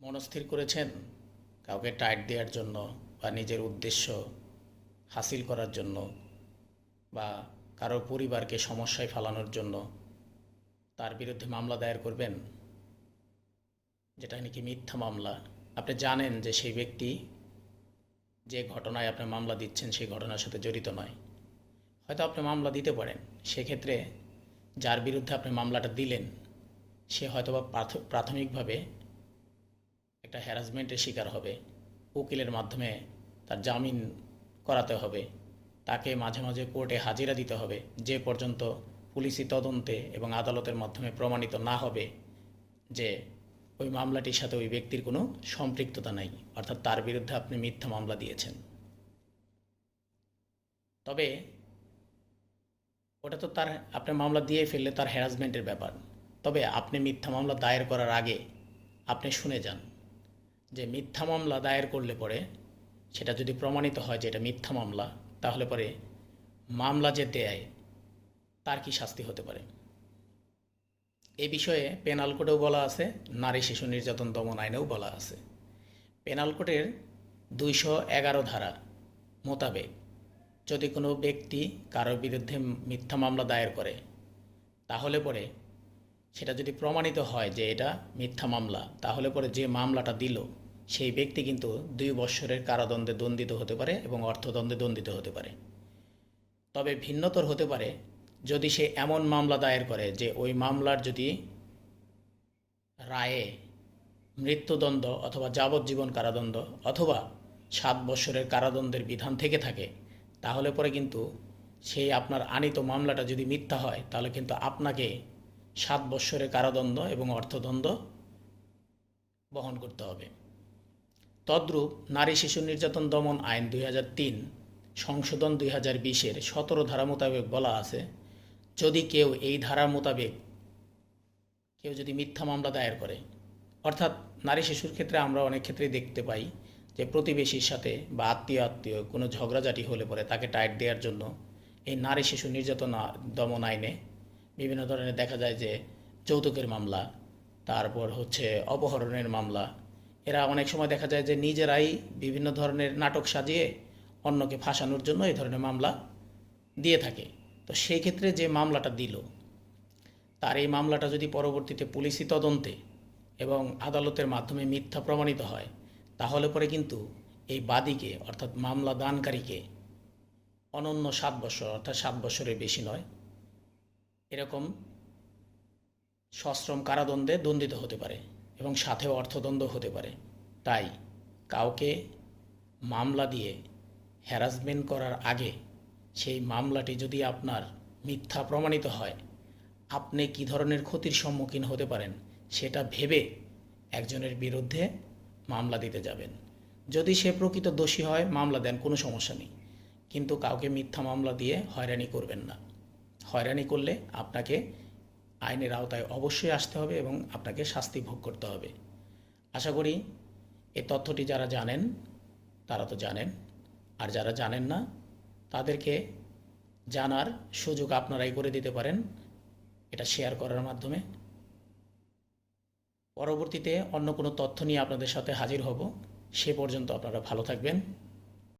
মনস্থির করেছেন কাউকে টাইট দেওয়ার জন্য বা নিজের উদ্দেশ্য হাসিল করার জন্য বা কারও পরিবারকে সমস্যায় ফেলানোর জন্য তার বিরুদ্ধে মামলা দায়ের করবেন? যেটা নাকি মিথ্যা মামলা। আপনি জানেন যে সেই ব্যক্তি যে ঘটনায় আপনি মামলা দিচ্ছেন সেই ঘটনার সাথে জড়িত নয়। হয়তো আপনি মামলা দিতে পারেন। সেক্ষেত্রে যার বিরুদ্ধে আপনি মামলাটা দিলেন, সে হয়তোবা প্রাথ- প্রাথমিকভাবে একটা হ্যারাসমেন্টের শিকার হবে। উকিলের মাধ্যমে তার জামিন করাতে হবে। তাকে মাঝে মাঝে কোর্টে হাজিরা দিতে হবে, যে পর্যন্ত পুলিশি তদন্তে এবং আদালতের মাধ্যমে প্রমাণিত না হবে যে ওই মামলাটির সাথে ওই ব্যক্তির কোনো সম্পৃক্ততা নাই, অর্থাৎ তার বিরুদ্ধে আপনি মিথ্যা মামলা দিয়েছেন। তবে ওটা তো তার, আপনি মামলা দিয়ে ফেললে তার হ্যারাসমেন্টের ব্যাপার। তবে আপনি মিথ্যা মামলা দায়ের করার আগে আপনি শুনে যান। যে মিথ্যা মামলা দায়ের করলে পরে সেটা যদি প্রমাণিত হয় যে এটা মিথ্যা মামলা, তাহলে পরে মামলা যে দেয়, তার কি শাস্তি হতে পারে? এ বিষয়ে পেনাল কোডেও বলা আছে, নারী শিশু নির্যাতন দমন আইনেও বলা আছে। পেনাল কোডের দুইশো এগারো ধারা মোতাবেক যদি কোনো ব্যক্তি কারোর বিরুদ্ধে মিথ্যা মামলা দায়ের করে, তাহলে পরে সেটা যদি প্রমাণিত হয় যে এটা মিথ্যা মামলা, তাহলে পরে যে মামলাটা দিল সেই ব্যক্তি কিন্তু দুই বৎসরের কারাদণ্ডে দণ্ডিত হতে পারে এবং অর্থদণ্ডে দণ্ডিত হতে পারে। তবে ভিন্নতর হতে পারে, যদি সে এমন মামলা দায়ের করে যে ওই মামলার যদি রায়ে মৃত্যুদণ্ড অথবা যাবজ্জীবন কারাদণ্ড অথবা সাত বৎসরের কারাদণ্ডের বিধান থেকে থাকে, তাহলে পরে কিন্তু সেই আপনার আনিত মামলাটা যদি মিথ্যা হয়, তাহলে কিন্তু আপনাকে সাত বৎসরের কারাদণ্ড এবং অর্থদণ্ড বহন করতে হবে। তদ্রূপ নারী শিশু নির্যাতন দমন আইন দুই হাজার তিন, সংশোধন দুই হাজার বিশের সতেরো ধারা মোতাবেক বলা আছে, যদি কেউ এই ধারা মোতাবেক কেউ যদি মিথ্যা মামলা দায়ের করে। অর্থাৎ নারী শিশুর ক্ষেত্রে আমরা অনেক ক্ষেত্রেই দেখতে পাই যে প্রতিবেশীর সাথে বা আত্মীয় আত্মীয় কোনো ঝগড়াঝাটি হলে পরে তাকে টাইট দেওয়ার জন্য এই নারী শিশু নির্যাতন দমন আইনে বিভিন্ন ধরনের দেখা যায় যে যৌতুকের মামলা, তারপর হচ্ছে অপহরণের মামলা এরা অনেক সময় দেখা যায় যে নিজেরাই বিভিন্ন ধরনের নাটক সাজিয়ে অন্যকে ফাঁসানোর জন্য এই ধরনের মামলা দিয়ে থাকে। তো সেই ক্ষেত্রে যে মামলাটা দিল, তার এই মামলাটা যদি পরবর্তীতে পুলিশি তদন্তে এবং আদালতের মাধ্যমে মিথ্যা প্রমাণিত হয়, তাহলে পরে কিন্তু এই বাদীকে, অর্থাৎ মামলা দানকারীকে অনন্য সাত বছর, অর্থাৎ সাত বছরের বেশি নয়, এরকম সশ্রম কারাদণ্ডে দণ্ডিত হতে পারে। এবং সাথে অর্থদণ্ড হতে পারে। তাই কাউকে মামলা দিয়ে হ্যারাসমেন্ট করার আগে সেই মামলাটি যদি আপনার মিথ্যা প্রমাণিত হয়, আপনি কী ধরনের ক্ষতির সম্মুখীন হতে পারেন সেটা ভেবে একজনের বিরুদ্ধে মামলা দিতে যাবেন। যদি সে প্রকৃত দোষী হয়, মামলা দেন, কোনো সমস্যা নেই। কিন্তু কাউকে মিথ্যা মামলা দিয়ে হয়রানি করবেন না। হয়রানি করলে আপনাকে আইনের আওতায় অবশ্যই আসতে হবে এবং আপনাকে শাস্তি ভোগ করতে হবে। আশা করি এই তথ্যটি যারা জানেন, তারা তো জানেন। আর যারা জানেন না, তাদেরকে জানার সুযোগ আপনারাই করে দিতে পারেন। এটা শেয়ার করার মাধ্যমে। পরবর্তীতে অন্য কোনো তথ্য নিয়ে আপনাদের সাথে হাজির হব। সে পর্যন্ত আপনারা ভালো থাকবেন।